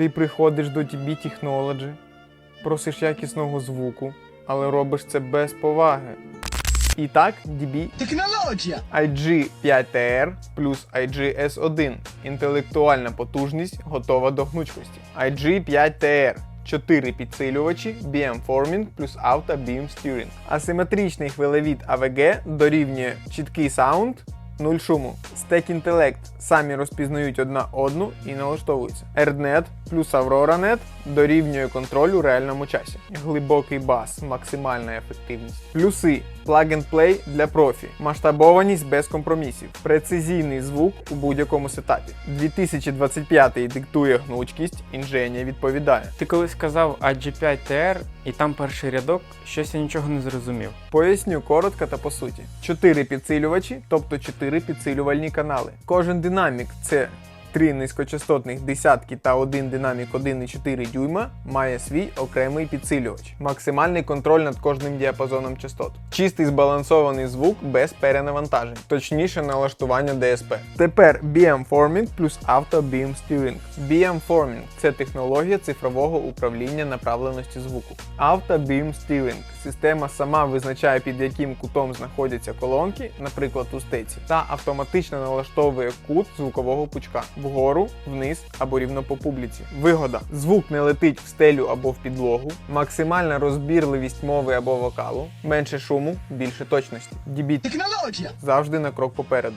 Ти приходиш до DB Technology, просиш якісного звуку, але робиш це без поваги. І так, DB Технологія! IG5TR плюс IG-S1. Інтелектуальна потужність готова до гнучкості. IG5TR 4 підсилювачі, BM Forming плюс Auto Beam Steering. Асиметричний хвилевід AVG дорівнює чіткий саунд, нуль шуму. Stack Intellect самі розпізнають одна одну і налаштовуються. AirNet плюс AuroraNet дорівнює контролю у реальному часі. Глибокий бас, максимальна ефективність. Плюси Plug and Play для профі, масштабованість без компромісів, прецизійний звук у будь-якому сетапі. 2025 диктує гнучкість, інженія відповідає. Ти колись казав AG5TR, і там перший рядок, щось я нічого не зрозумів. Поясню коротко та по суті. Чотири підсилювачі, тобто чотири підсилювальні канали. Кожен динамік це три низькочастотних десятки та один динамік 1,4 дюйма має свій окремий підсилювач. Максимальний контроль над кожним діапазоном частот. Чистий збалансований звук без перенавантажень, точніше налаштування DSP. Тепер BM Forming плюс Auto Beam Steering. BM Forming – це технологія цифрового управління направленості звуку. Auto Beam Steering – система сама визначає під яким кутом знаходяться колонки, наприклад у стеці, та автоматично налаштовує кут звукового пучка вгору, вниз або рівно по публіці. Вигода: звук не летить в стелю або в підлогу, максимальна розбірливість мови або вокалу, менше шуму, більше точності. Технологія! завжди на крок попереду.